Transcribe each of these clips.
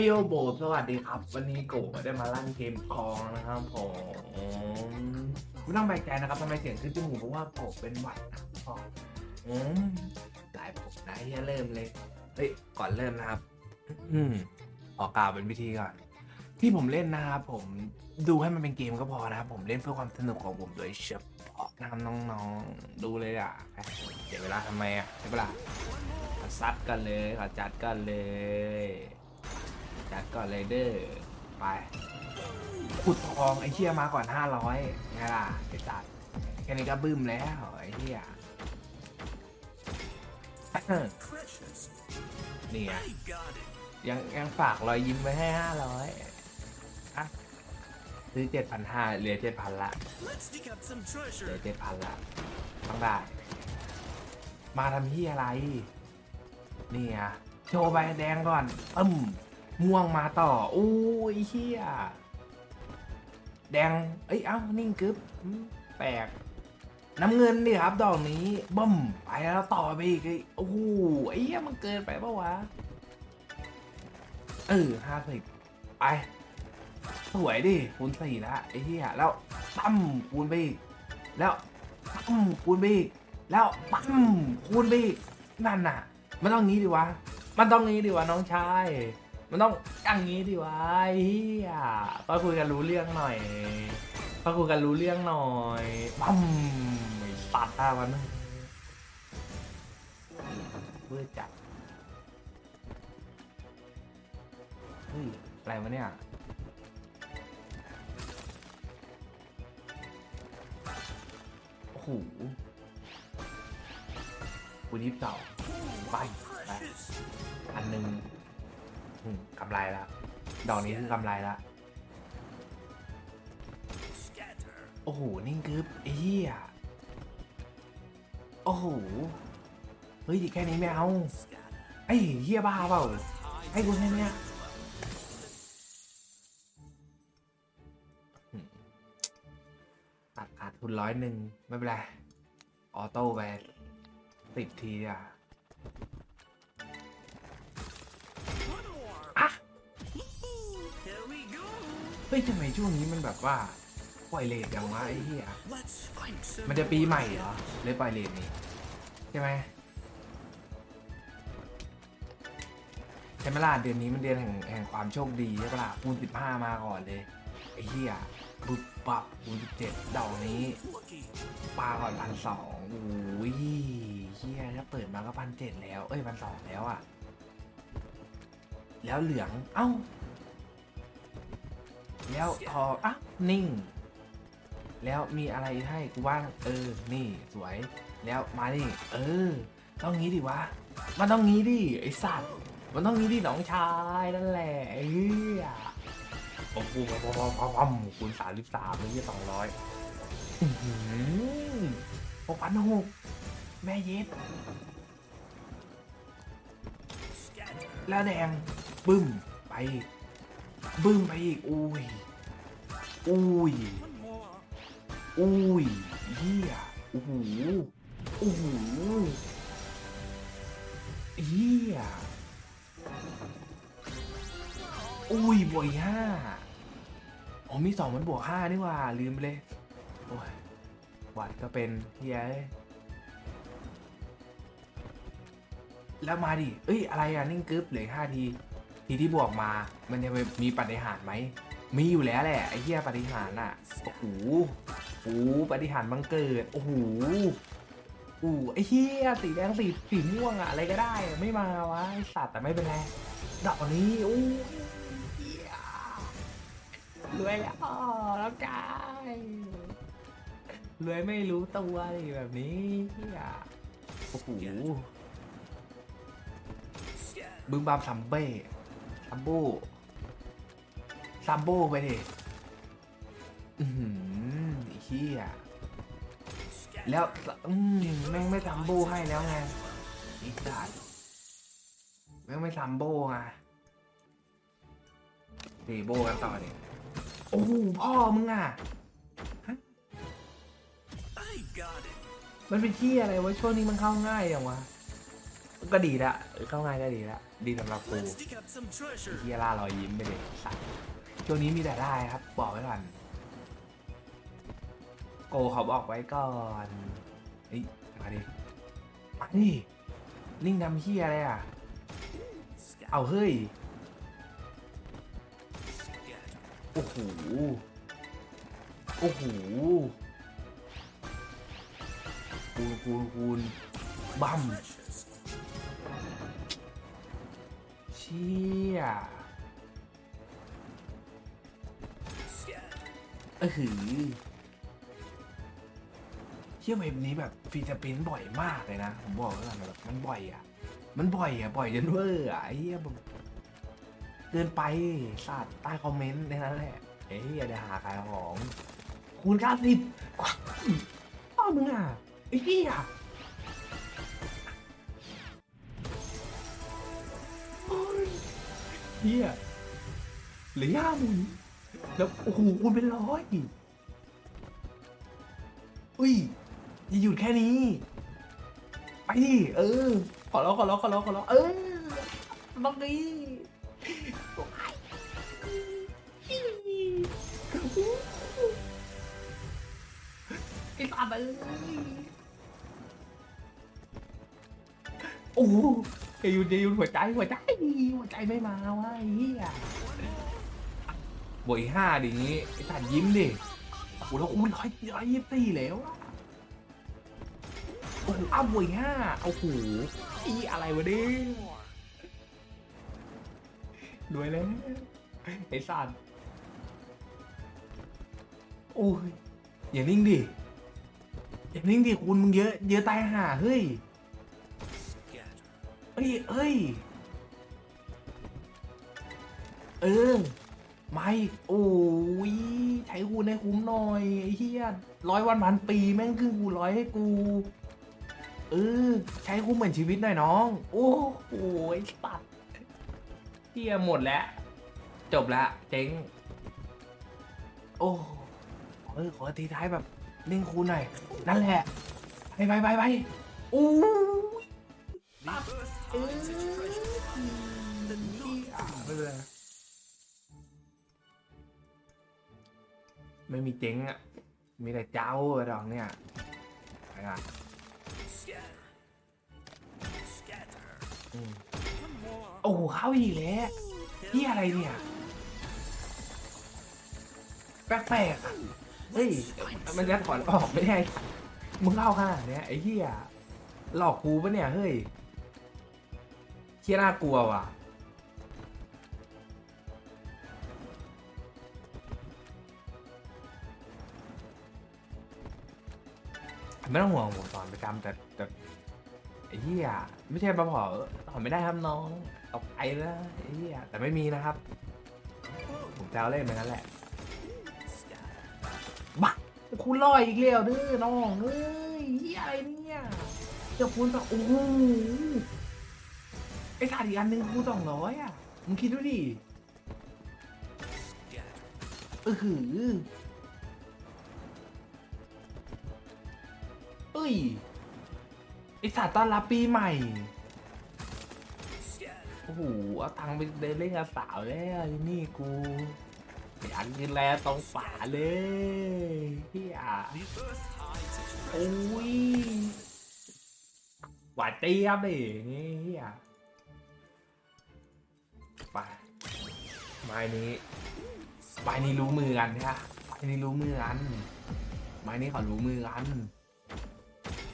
โยโบสวัสดีครับ วันนี้โกได้มาลั่นเกมทองนะครับผมไม่ต้องแปลกใจนะครับทำไมเสียงขึ้นจมูกเพราะว่าโกเป็นหวัดนะครับผมอืมหลายผมนะที่จะเริ่มเลยเฮ้ยก่อนเริ่มนะครับ อืมขอกล่าวเป็นพิธีก่อน ที่ผมเล่นนะครับผมดูให้มันเป็นเกมก็พอนะครับผมเล่นเพื่อความสนุกของผมโดยเฉพาะนะครับน้องๆดูเลยอะเดี๋ยวเวลาทำไมอะใช่ปะล่ะขอซัดกันเลยขอจัดกันเลย จัดก่อนเลยเด้อไปขุดทองไอ้เชี่ยมาก่อนห้าร้อยไงล่ะไอ้จัดแค่นี้ก็บึ้มแล้วไอ้เหี้ยนี่ไงยังยังฝากรอยยิ้มไว้ให้ห้าร้อยอะซื้อเจ็ดพันห้าเหลือเจ็ดพันละเหลือ treasure. เจ็ดพันละต้องได้มาทำที่อะไร นี่อะโชว์ใบแดงก่อนอึม ม่วงมาต่ออู้ยเฮียแดง เอ้ย เอ้า นิ่งกึ๊บแปลก น้ำเงินดิครับดอกนี้บึ้มไปแล้วต่อไปอีกไอ้โอ้โหไอ้เหี้ยมันเกินไปปะวะ เออห้าสิบไป สวยดิ คูณสี่ล้วไอ้เหี้ยแล้วตั้มคูณไปอีก แล้วตั้มคูณไปอีก แล้วตั้มคูณไปอีก นั่นน่ะ มันต้องงี้ดิวะ มันต้องงี้ดิวะน้องชาย มันต้องอย่างงี้ดิวะไอ้เฮียก็คุยกันรู้เรื่องหน่อยก็คุยกันรู้เรื่องหน่อยปั๊มไอ้ตัดตามันเพื่อจัดเฮ้ยอะไรวะเนี่ยโอ้โหวันนี้เก่าไปไปอันหนึ่ง อืมกำไรละ ดอกนี้คือกำไรละ Scatter. โอ้โห นิ่งกึ๊บไอ้เฮียโอ้โห เฮ้ย แค่นี้ไม่เอา Scatter. ไอ้เฮียบ้าเปล่าให้กูแค่เนี้ยอืมตัดขาดทุนร้อยหนึ่งไม่เป็นไร ออโต้ไปสิบทีอะ ฮ้ยทำไมช่วงนี้มันแบบว่าปล่อยเลทอย่างวะไอ้เหี้ยมันจะปีใหม่เหรอเลยปล่อยเลทนี่ใช่ไหมใช่ไหมล่ะเดือนนี้มันเดือนแห่งแห่งความโชคดีใช่ปะล่ะคูณสิบห้ามาก่อนเลยไอ้เหี้ยบุบปับคูณสิบเจ็ดดอกนี้ปลาก่อนพันสองโอ้ยเฮียถ้าเปิดมาก็พันเจ็ดแล้ว เอ้ยพันสองแล้วอะแล้วเหลือง เอ้า แล้วทออะนิ่ง แล้วมีอะไรให้กูบ้างเออ นี่สวย แล้วมาดิเออ ต้องงี้ดิวะ มันต้องงี้ดิไอสัตว์ มันต้องงี้ดิน้องชายนั่นแหละไอ้เฮียโอ้โหพอพอพอพอคูณสามสิบสามเลยี่สองร้อยหกพันหกแม่เย็ดแล้วแดงบึ้ม ไป บึ้มไปอีก อุ้ย อุ้ย อุ้ยเฮียโอ้โหโอ้โหเฮียอุ้ย บวกอีกห้าอ๋อมีสองมันบวกห้านี่ว่า ลืมไปเลย โอ้ยวัดก็เป็นเฮียเอ้ยแล้วมาดิ เอ้ย อะไรอะ นิ่งกึ๊บเหลือห้าที ทีที่บวกมา มันจะมีปฏิหารไหม มีอยู่แล้วแหละไอ้เหี้ยปฏิหารย์อะ โอ้โหโอ้โหปฏิหารบังเกิด โอ้โหโอ้โหไอ้เหี้ยสีแดงสีสีม่วงอะอะไรก็ได้ไม่มาวะไอ้สัตว์แต่ไม่เป็นไรดอกนี้โอ้ยเหี้ยรวยแล้วแล้วจ้ายรวยไม่รู้ตัวแบบนี้เหี้ยโอ้โหบึ้มบามซัมเบ้ ซัมโบซัมโบไปดิอือหือไอ้เหี้ยแล้วอืมแม่งไม่ซัมโบให้แล้วไงอีกสัตว์แม่งไม่ซัมโบไงดีโบกันต่อดิโอ้โหพ่อมึงอะมันเป็นที่อะไรวะช่วงนี้มันเข้าง่ายอย่างวะก็ดีละเออเข้าง่ายก็ดีละ ดีสำหรับกู Let's dig up some treasure. เฮียล่ารอยยิ้มไปเลยสัตว์ช่วงนี้มีแต่ได้ครับ บอกไว้ก่อนโกเขาบอกไว้ก่อนเฮ้ยมาดิมาดินิ่งนำเฮียอะไรอะ Scatter. เอาเฮ้ย Scatter. โอ้โห โอ้โหคูณคูณคูณบัม ชี่ยเออหือเชี่ยเว็บนี้แบบฟีสปินบ่อยมากเลยนะ ผมบอกแล้วกันแบบมันบ่อยอะ มันบ่อยอะ บ่อยจนเวอร์อะไอ้เหี้ยแบบเกินไปสัตว์ใต้คอมเมนต์ในนั้นแหละเฮ้ยอย่าได้หาขายของ คูณเก้าสิบกว่าอ้าวมึงอะไอ้เหี้ย เหี้ยเหลือห้าหมื่นแล้วโอ้โหคูณเป็นร้อยอุ้ยอย่าหยุดแค่นี้ ไปดิเออ ขอร้องขอร้องขอร้องขอร้องเออต้องดีไอ้ตาเอ้ยโอ้ โหจยุดจะหยุดหัวใจหัวใจหัวใจไม่มาวะไอ้เหี้ยบวกอีกห้าดิงี้ไอ้ตายิ้มดิโอ้โหแล้วคูณร้อยร้อยยี่สิบสี่แล้วอะโอ้โหอ้าวบวยห้าโอ้โหอีอะไรวะเนี่ยรวยแล้วไอ้สัตว์โอ้ยอย่านิ่งดิอย่านิ่งดิคุณมึงเยอะเยอะตายห่าเฮ้ย เอ้ยเอ้ย เออ ไม่ โอ้ยใช้คูณให้คุ้มหน่อยไอ้เหี้ยร้อยวันพันปีแม่งครึ่งกูร้อยให้กู เออ ใช้คุ้มเหมือนชีวิตหน่อยน้อง โอ้โหสัตว์เหี้ยหมดแล้ว จบแล้วเจ๊ง โอ้เออขอทีท้ายแบบเร่งคูณหน่อย นั่นแหละ ไปไปไปไปโอ้ย ไม่เป็นไรไม่มีเจ๊งอะ มีแต่เจ้าอะดอกเนี่ยไปอะ Scatter. Scatter. อืม One more. โอ้โหเข้าอีกแล้วที่อะไรเนี่ย แปลกๆอะเฮ้ย มันจะถอนออกไม่ได้ มึงเข้าขนาดเนี้ยไอ้เหี้ยหลอกกูปะเนี่ย เฮ้ย เชี่ยน่ากลัวว่ะ ไม่ต้องห่วงผมสอนประจำแต่แต่ไอ้เหี้ยไม่ใช่มาบอกสอนไม่ได้ครับน้องตกไปแล้วไอ้เหี้ยแต่ไม่มีนะครับ ผมแซวเล่นไปนั่นแหละบ้าคุณลอยอีกแล้วเด้อน้องเอ้ยเหี้ยอะไรเนี่ยเจะคุณแบบโอ้โห อ้ขาดอีกอันหนึงคูสองร้อยอะ มึงคิดดูดิเออหือเอ้ยไอสัตว์ต้อนรับปีใหม่ โอ้โห เอาตังค์ไปเดินเล่นกับสาวแล้วไอ้นี่กูอยากกินแลตรงฝาเลยเฮีย The earth hides its โอ้ยหวานเจี๊ยบดินี่เฮียไป ม้นี้ ไม้นี้รู้มือกันใช่ปะไม้นี้รู้มือกัน ไม้นี้เขารู้มือกัน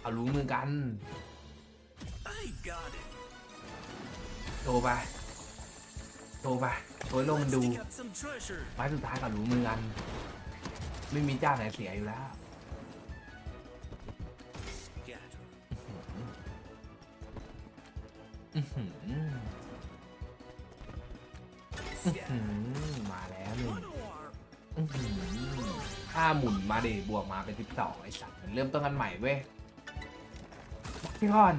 เขารู้มือกันโทรไปโทรไปโทรลง Let's ดู ไม้สุดท้ายก็รู้มือกัน ไม่มีเจ้าไหนเสียอยู่แล้วอือหือ มาแล้วหนึ่งห้าหมุนมาเดบวกมาเป็นสิบสองไอ้สัตว์เริ่มต้นกันใหม่เว้ยพี่ก่อน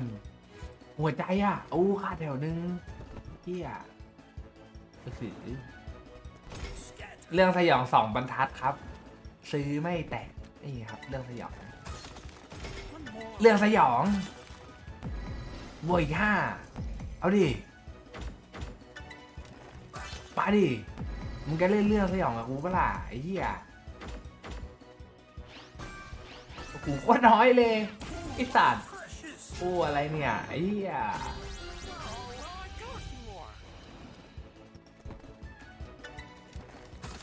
หัวใจอะ โอ้ขาดแถวนึงเที่ยก็คือเรื่องสยองสองบรรทัดครับ ซื้อไม่แตกนี่ครับ เรื่องสยอง เรื่องสยองบวกอีกห้าเอาดิ ไปดิ มึงก็เล่นเรื่องสยองกับกูเปะล่ะไอ้เหี้ยกูโคตรน้อยเลยไอ้สัตว์โอ้อะไรเนี่ยไอ้เหี้ย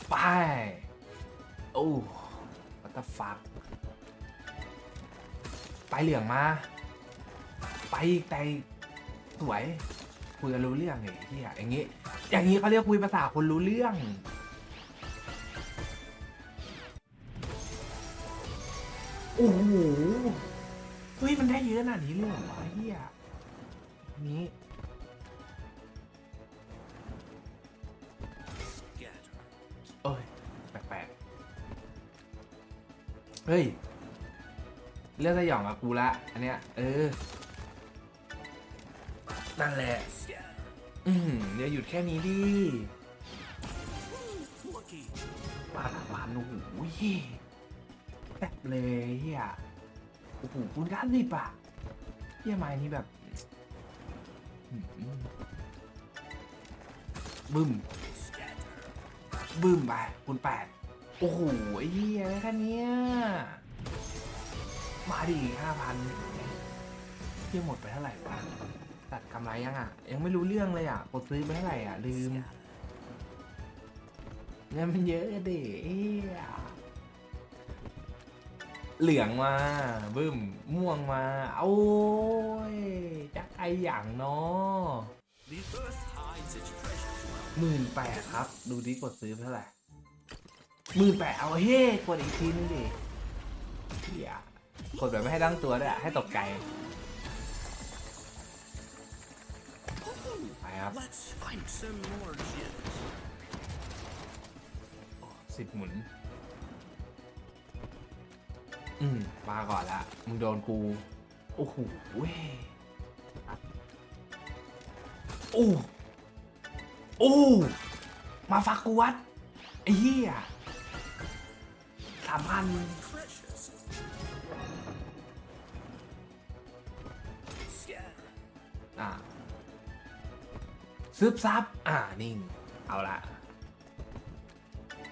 ไป โอ้ what the fuck ไปเหลืองมา ไปอีกแต่สวย คุยกันรู้เรื่องไอ้เหี้ยอย่างงี้ อย่างงี้เขาเรียกคุยภาษาคนรู้เรื่องโอ้โหเฮ้ยมันได้เยอะขนาดนี้เลยเหรอวะเฮียอันนี้ Scatter. เอ้ยแปลกๆเฮ้ย เรื่องสยองกับกูละ อันเนี้ย เออ นั่นแหละ อืมเดี๋ยวหยุดแค่นี้ดิปาดปานโอ้โหแป๊บเลยเฮียโอ้โหคุณก้าสิบอะเฮียไม้นี้แบบบึ้ม บึ้มไปคุณแปดโอ้โหเฮียอะไรแค่เนี้ยมาดิห้าพันเฮียหมดไปเท่าไหร่วะ ตัดกำไรยังอะ ยังไม่รู้เรื่องเลยอะกดซื้อไปเท่าไหร่อะ ลืมเงินมันเยอะดิเอี้ยเหลืองมาบึ้มม่วงมา โอ้ยจักไออย่างเนาะหมื่นแปดครับ ดูดิกดซื้อเท่าไหร่หมื่นแปดเอาเฮ้กดอีกทีนึงดิเฮียกดแบบไม่ให้ตั้งตัวด้วยอะให้ตกใจ ไปครับ Let's find some more gems. สิบหมุน อืมมาก่อนละ มึงโดนกู โอ้โหเว้ยโอ้โอ้ มาฟักกูวัดไอ้เหี้ยสามพัน Precious. Scatter. อ่า ซึบซับ อ่า นิ่ง เอาละ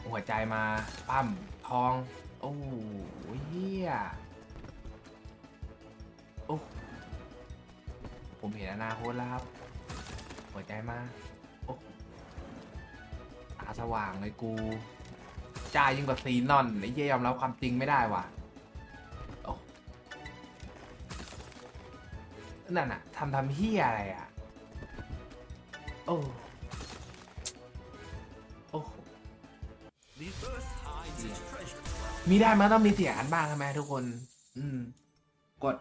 หัวใจมา ปั้ม ทอง โอ้โหเฮียโอ้ ผมเห็นอนาคตแล้วครับ หัวใจมา โอ้ตาสว่างเลยกูจ้ายยิ่งกว่าซีนอนไอ้เหี้ยยอมรับความจริงไม่ได้ว่ะโอ้นั่นอะทำทำเฮียอะไรอะ โอ้โอ้โหมีได้มันต้องมีเสียงกันบ้างใช่ไหมทุกคน อืม กด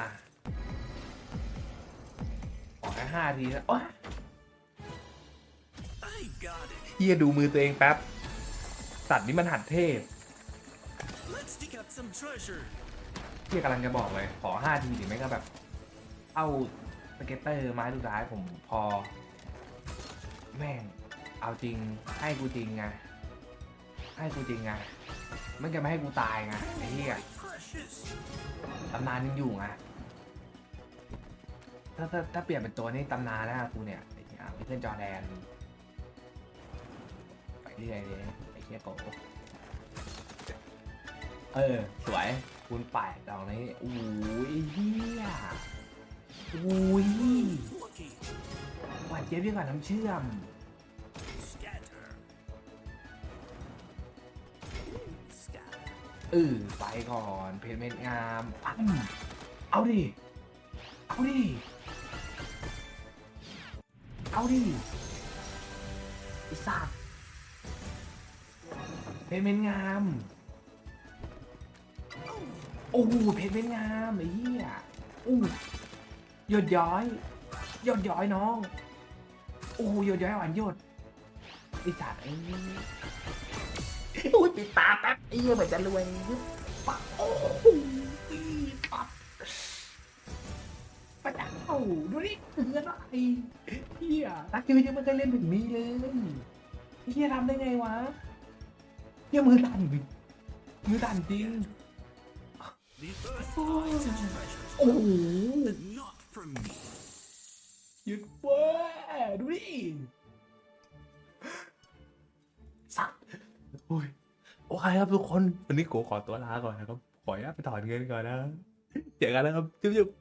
อะขอแค่ห้าทีนะโอ๊ยเฮียดูมือตัวเองแป๊บ สัตว์นี้มันหัดเทพเฮียกำลังจะบอกเลย ขอห้าทีถึงไม่ก็แบบ เอา สเก็ตเตอร์ไม้สุดท้ายผมพอ แม่ง เอาจริงให้กูจริงไงให้กูจริงไงไม่จะไม่ให้กูตายไงไอ้เหี้ยตำนานยังอยู่ไงถ้าถ้าถ้าเปลี่ยนเป็นตัวนี้ตำนานแล้วกูเนี่ยไอ้เหี้ยไม่เช่นจอแดน ไปเรื่อยเลยไอ้เหี้ยโกเออ สวยคุณป่าดอกนี้โอ้ยเหี้ย อุ้ย Lucky. หวานเจี๊ยบยิ่งกว่าน้ำเชื่อม Scatter. Scatter. เออไปก่อนเพจเม็ดงามปั้มเอาดิ เอาดิ เอาดิไอ้สัตว์เพจเม็ดงาม โอ้โหเพจเม็ดงามไอ้เหี้ยอู้ หยดย้อยหยดย้อยน้องโอ้โหหยดย้อยหวานหยดไอ้สัตว์ไอ้นี่อุ้ยปิดตาแป๊บไอ้เหี้ยเหมือนจะรวยปะโอ้โหปัดปะเจ้าดูนี่เถือนอะไรเฮียนักชีวิตยังไม่เคยเล่นถึงนี้เลยเฮียทำได้ไงวะเฮียมือตันมือตันจริง The earth hides its treasures โอ้โห but not from me. หยุดเว้ยดูดิสัตว์โอ้ยโอเคครับทุกคน วันนี้โกขอตัวลาก่อนนะครับ ขออนุญาตไปถอนเงินก่อนนะ เจอกันนะครับ จุ๊บๆ